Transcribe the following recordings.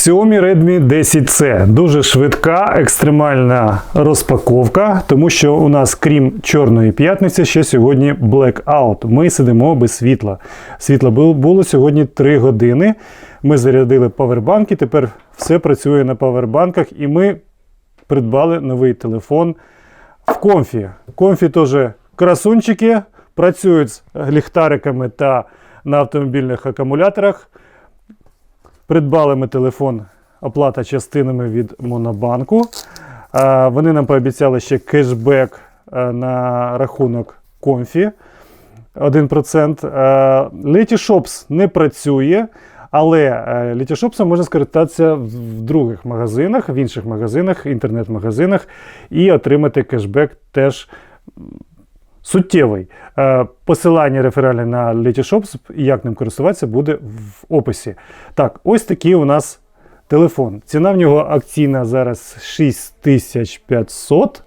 Xiaomi Redmi 10C. Дуже швидка, екстремальна розпаковка, тому що у нас, крім Чорної п'ятниці, ще сьогодні Blackout. Ми сидимо без світла. Світла було сьогодні 3 години. Ми зарядили павербанки, тепер все працює на павербанках, і ми придбали новий телефон в комфі. Комфі теж красунчики, працюють з ліхтариками та на автомобільних акумуляторах. Придбали ми телефон оплата частинами від Монобанку. Е, Вони нам пообіцяли ще кешбек е, на рахунок Комфі 1%. Е, Letyshops не працює, але е, Letyshops можна скористатися в других магазинах, в інших магазинах, інтернет-магазинах і отримати кешбек теж суттєвий. Е, Посилання реферальне на Letyshops і як ним користуватися буде в описі. Так, ось такий у нас телефон. Ціна в нього акційна зараз 6500.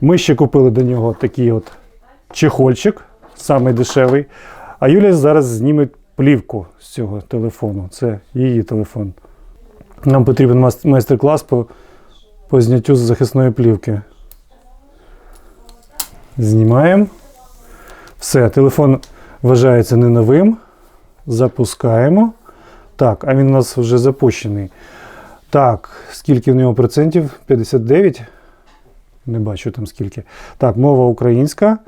Ми ще купили до нього такий от чехольчик, самий дешевий. А Юлія зараз зніме плівку з цього телефону. Це її телефон. Нам потрібен майстер-клас по, по зняттю з захисної плівки. Знімаємо. Все, телефон вважається не новим. Запускаємо. Так, а він у нас вже запущений. Так, скільки в нього процентів? 59. Не бачу там скільки. Так, мова українська.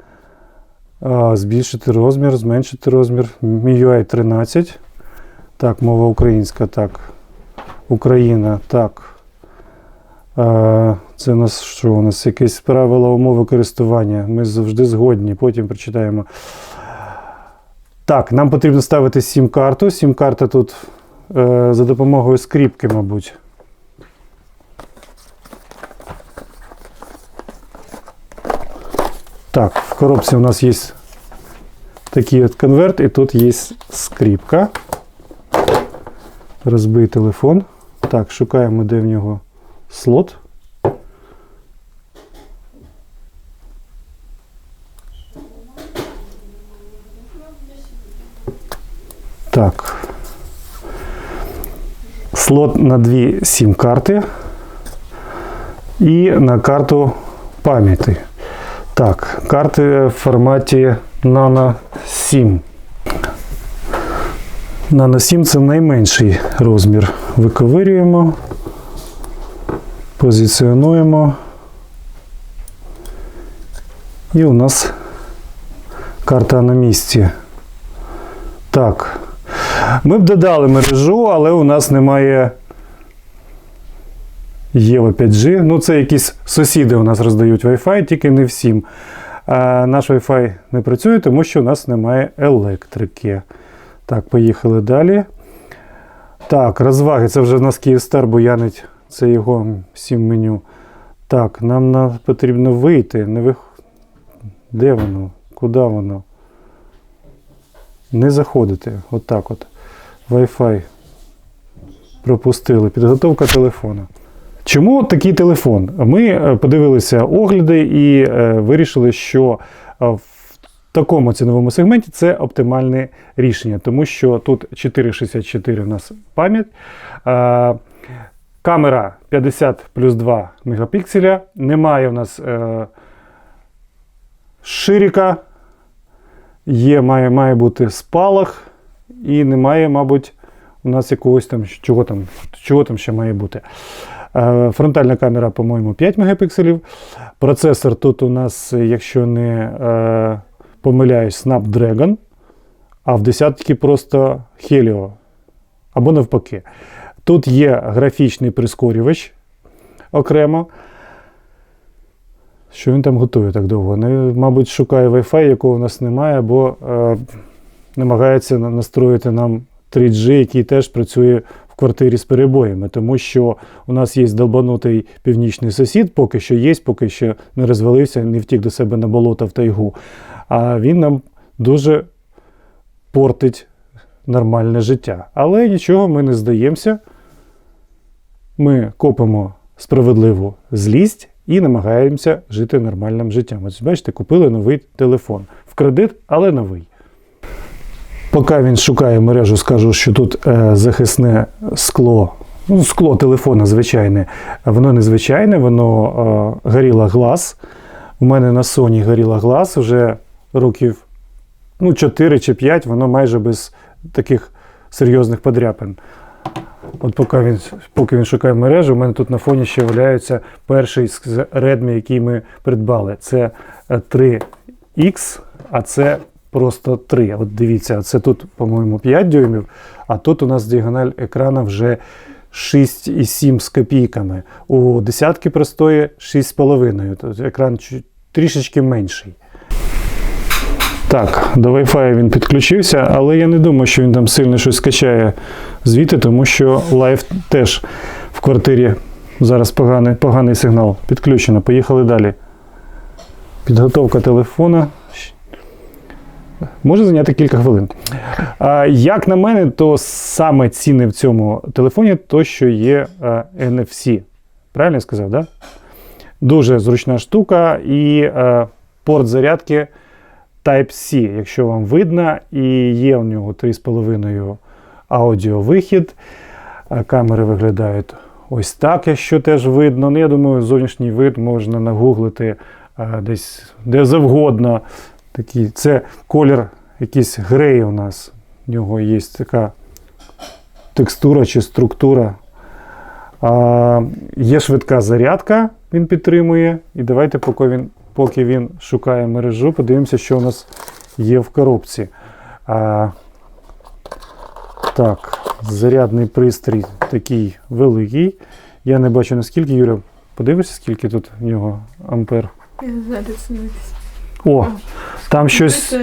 Збільшити розмір, зменшити розмір. MIUI 13. Так, мова українська. Так. Україна. Так. Це у нас що? У нас якесь правила умови користування. Ми завжди згодні. Потім прочитаємо. Так, нам потрібно ставити сім-карту. Сім-карта тут е, за допомогою скріпки, мабуть. Так, в коробці у нас є такий от конверт, і тут є скріпка. Розбий телефон. Так, шукаємо, де в нього слот. Так. Слот на дві сім-карти і на карту пам'яті. Так, карти в форматі Nano 7. Nano 7 це найменший розмір. Виковирюємо, позиціонуємо. І у нас карта на місці. Так. Ми б додали мережу, але у нас немає Єва 5G. Ну, це якісь сусіди у нас роздають Wi-Fi, тільки не всім. А наш Wi-Fi не працює, тому що у нас немає електрики. Так, поїхали далі. Так, розваги. Це вже в нас Київстар буянить. Це його сім меню. Так, нам на, потрібно вийти. Не вих... Де воно? Куди воно? Не заходити. Отак от. Wi-Fi пропустили. Підготовка телефона. Чому такий телефон? Ми е, подивилися огляди і е, вирішили, що е, в такому ціновому сегменті це оптимальне рішення, тому що тут 464 у нас пам'ять. Камера 50 плюс 2 мегапікселя. Немає у нас е, ширика, є, має, має бути спалах, і немає, мабуть, у нас якогось там, чого там, чого там ще має бути. Е, Фронтальна камера, по-моєму, 5 мегапікселів. Процесор тут у нас, якщо не е, помиляюсь, Snapdragon, а в десятки просто Helio. Або навпаки. Тут є графічний прискорювач окремо. Що він там готує так довго? Не, мабуть, шукає Wi-Fi, якого в нас немає, або е, намагається настроїти нам 3G, який теж працює в квартирі з перебоями, тому що у нас є долбанутий північний сусід, поки що є, поки що не розвалився, не втік до себе на болото в тайгу. А він нам дуже портить нормальне життя. Але нічого, ми не здаємося. Ми копимо справедливу злість і намагаємося жити нормальним життям. Ось бачите, купили новий телефон в кредит, але новий. Поки він шукає мережу, скажу, що тут е, захисне скло ну, скло телефона звичайне. Воно не звичайне, воно е, горіло глаз. У мене на Sony горіло глаз вже років ну, 4 чи 5, воно майже без таких серйозних подряпин. От поки він, поки він шукає мережу, у мене тут на фоні ще валяється перший з Redmi, який ми придбали. Це е, 3X, а це просто 3. От дивіться, це тут, по-моєму, 5 дюймів, а тут у нас діагональ екрана вже 6,7 з копійками. У десятки простої 6,5. Тобто екран трішечки менший. Так, до Wi-Fi він підключився, але я не думаю, що він там сильно щось скачає звідти, тому що лайв теж в квартирі зараз поганий, поганий сигнал. Підключено. Поїхали далі. Підготовка телефона. Може зайняти кілька хвилин. А, як на мене, то саме цінне в цьому телефоні то, що є NFC. Правильно я сказав, так? Да? Дуже зручна штука і порт зарядки Type-C, якщо вам видно, і є у нього 3,5 аудіовихід. Камери виглядають ось так, якщо теж видно. Ну, я думаю, зовнішній вид можна нагуглити а, десь де завгодно. Такий, це колір якийсь грей у нас. У нього є така текстура чи структура. А, є швидка зарядка, він підтримує. І давайте, поки він, поки він шукає мережу, подивимося, що у нас є в коробці. А, так, зарядний пристрій такий великий. Я не бачу наскільки, Юля, подивишся, скільки тут в нього ампер. Я дивитися. О, там щось.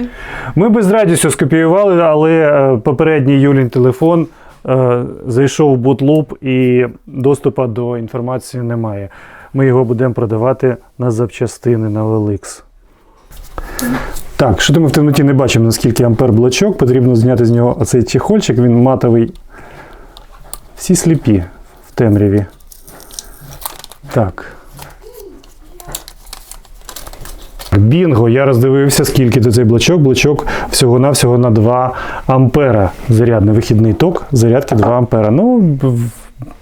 Ми би з радістю скопіювали, але е, попередній Юлін телефон е, зайшов в бутлуп і доступу до інформації немає. Ми його будемо продавати на запчастини на OLX. Так, що ми в темноті не бачимо, наскільки ампер блочок. Потрібно зняти з нього оцей чехольчик, він матовий. Всі сліпі в темряві. Так. Бінго, я роздивився, скільки тут цей блочок. Блочок всього-навсього на 2 ампера. Зарядний вихідний ток, зарядки 2 ампера. Ну,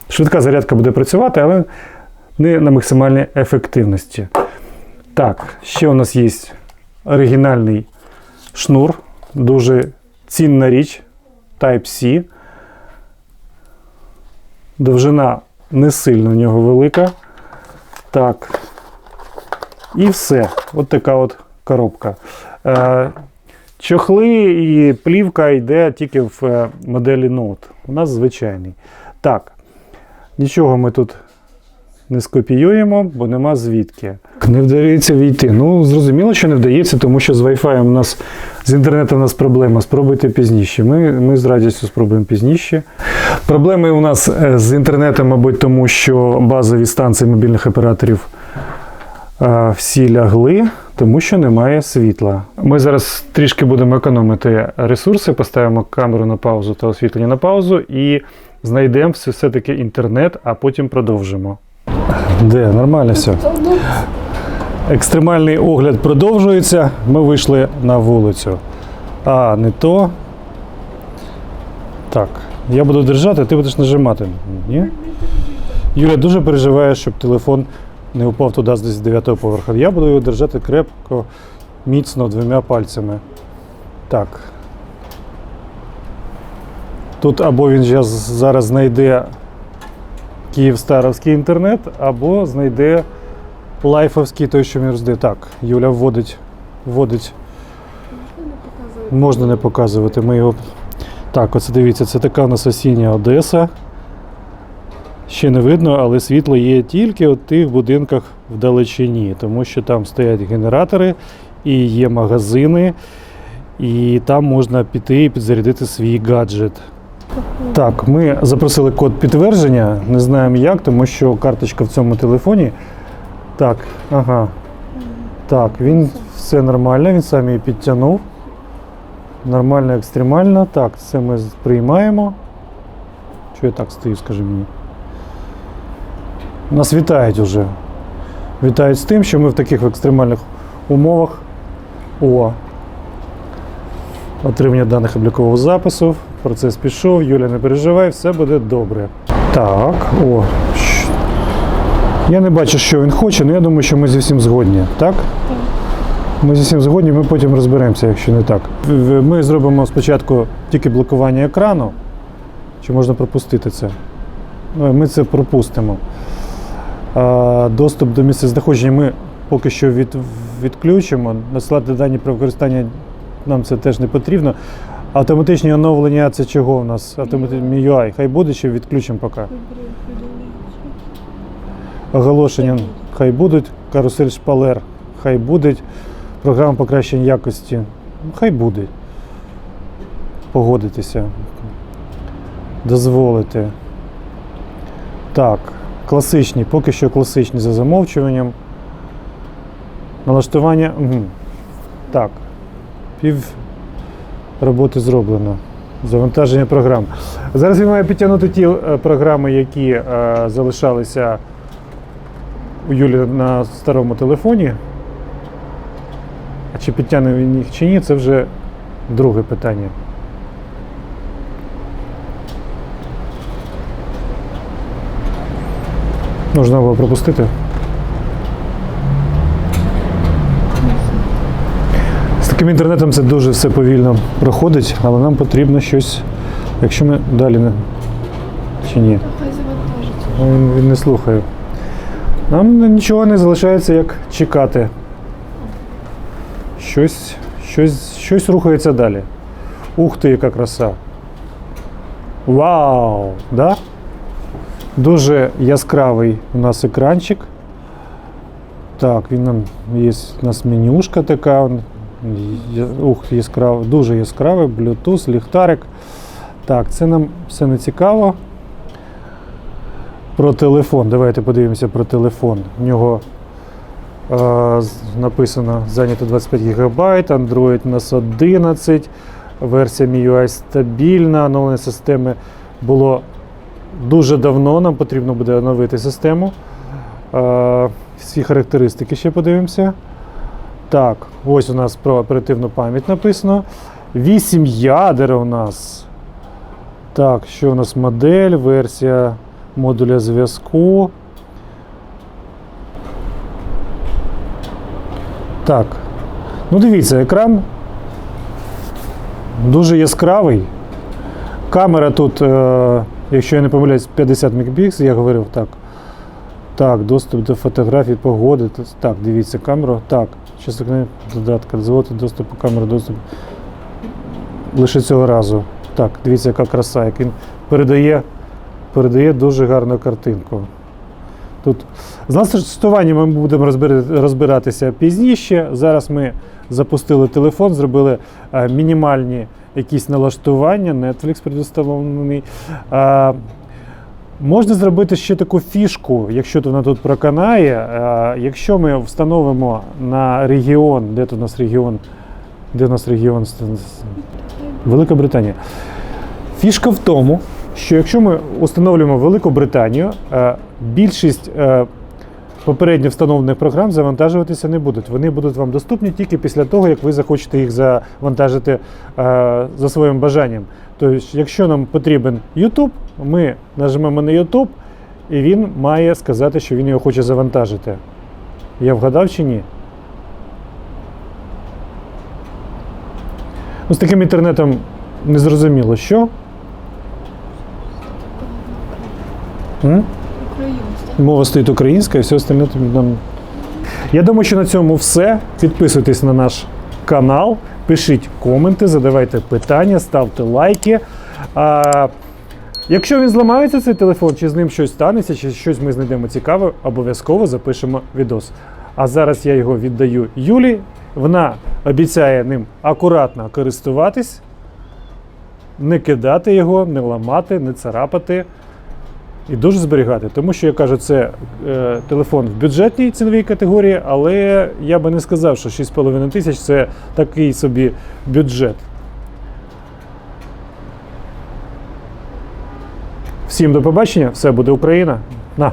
швидка зарядка буде працювати, але не на максимальній ефективності. Так, ще у нас є оригінальний шнур, дуже цінна річ Type-C. Довжина не сильно в нього велика. Так. І все. От така от коробка. Е, чохли і плівка йде тільки в е, моделі Note. У нас звичайний. Так, нічого ми тут не скопіюємо, бо нема звідки. Не вдається війти. Ну, зрозуміло, що не вдається, тому що з Wi-Fi у нас з інтернетом у нас проблема. Спробуйте пізніше. Ми, ми з радістю спробуємо пізніше. Проблеми у нас е, з інтернетом, мабуть, тому що базові станції мобільних операторів а, всі лягли, тому що немає світла. Ми зараз трішки будемо економити ресурси, поставимо камеру на паузу та освітлення на паузу і знайдемо все-таки інтернет, а потім продовжимо. Де? Нормально все. Екстремальний огляд продовжується. Ми вийшли на вулицю. А, не то. Так, я буду держати, ти будеш нажимати. Ні? Юля дуже переживає, щоб телефон не упав туди з 9 поверха. Я буду його держати крепко, міцно двома пальцями. Так. Тут або він зараз, знайде Київстаровський інтернет, або знайде лайфовський той, що він роздає. Так, Юля вводить, вводить. Можна не показувати. Ми його. Так, оце дивіться, це така у нас осіння Одеса. Ще не видно, але світло є тільки у тих будинках вдалечині, тому що там стоять генератори і є магазини, і там можна піти і підзарядити свій гаджет. Так, ми запросили код підтвердження, не знаємо як, тому що карточка в цьому телефоні. Так, ага. Так, він все нормально, він сам її підтягнув. Нормально, екстремально. Так, це ми приймаємо. Що я так стою, скажи мені? Нас вітають уже. Вітають з тим, що ми в таких екстремальних умовах. О. Отримання даних облікового запису. Процес пішов. Юля, не переживай, все буде добре. Так, о. Я не бачу, що він хоче, але я думаю, що ми зі всім згодні, так? Ми зі всім згодні, ми потім розберемося, якщо не так. Ми зробимо спочатку тільки блокування екрану. Чи можна пропустити це? Ну, ми це пропустимо. А, доступ до місця знаходження ми поки що від, відключимо. Насилати дані про використання нам це теж не потрібно. Автоматичні оновлення це чого у нас? Автоматичні UI. Хай буде, чи відключимо поки. Оголошення хай будуть, карусель шпалер хай будуть, програма покращення якості. ну, Хай буде. Погодитися. Дозволити. Так, класичні, поки що класичні за замовчуванням. Налаштування. Угу. Так. Пів роботи зроблено. Завантаження програм. Зараз я маю підтягнути ті е, програми, які е, залишалися у Юлі на старому телефоні. А чи підтягне він їх чи ні, це вже друге питання. Можна було пропустити. Таким інтернетом це дуже все повільно проходить, але нам потрібно щось, якщо ми далі не. Чи ні? Він, він не слухає. Нам нічого не залишається, як чекати. Щось, щось, щось рухається далі. Ух ти, яка краса. Вау! Да? Дуже яскравий у нас екранчик. Так, він нам є у нас менюшка така. Ух, яскраво, дуже яскравий, Bluetooth, ліхтарик. Так, це нам все не цікаво. Про телефон. Давайте подивимося про телефон. У нього е, написано зайнято 25 ГБ, Android у нас 11, версія MIUI стабільна, оновлення системи було дуже давно. Нам потрібно буде оновити систему. Е, всі характеристики ще подивимося. Так, ось у нас про оперативну пам'ять написано. 8 ядер у нас. Так, що у нас модель, версія модуля зв'язку. Так. Ну, дивіться, екран дуже яскравий. Камера тут, е, якщо я не помиляюсь, 50 мегапікселів, я говорив так. Так, доступ до фотографій, погоди. Так, дивіться камеру. Так, щас додатка, дозволити доступ до камери, доступ. Лише цього разу. Так, дивіться, яка краса, як він передає передає дуже гарну картинку. Тут з налаштуванням ми будемо розбиратися пізніше. Зараз ми запустили телефон, зробили е, мінімальні якісь налаштування, Netflix предустановлений. Можна зробити ще таку фішку, якщо вона тут проканає. Е, якщо ми встановимо на регіон, де тут у нас регіон? Де у нас регіон? Велика Британія. Фішка в тому, що якщо ми установлюємо Велику Британію, е, більшість е, попередньо встановлених програм завантажуватися не будуть. Вони будуть вам доступні тільки після того, як ви захочете їх завантажити за своїм бажанням. Тобто, якщо нам потрібен YouTube, ми нажмемо на YouTube, і він має сказати, що він його хоче завантажити. Я вгадав чи ні? Ну, з таким інтернетом незрозуміло, що. М? Мова стоїть українська і все остальне. Я думаю, що на цьому все. Підписуйтесь на наш канал, пишіть коменти, задавайте питання, ставте лайки. А, якщо він зламається, цей телефон, чи з ним щось станеться, чи щось ми знайдемо цікаве, обов'язково запишемо відос. А зараз я його віддаю Юлі. Вона обіцяє ним акуратно користуватись, не кидати його, не ламати, не царапати і дуже зберігати. Тому що я кажу, це е, телефон в бюджетній ціновій категорії, але я би не сказав, що 6,5 тисяч це такий собі бюджет. Всім до побачення, все буде Україна. На!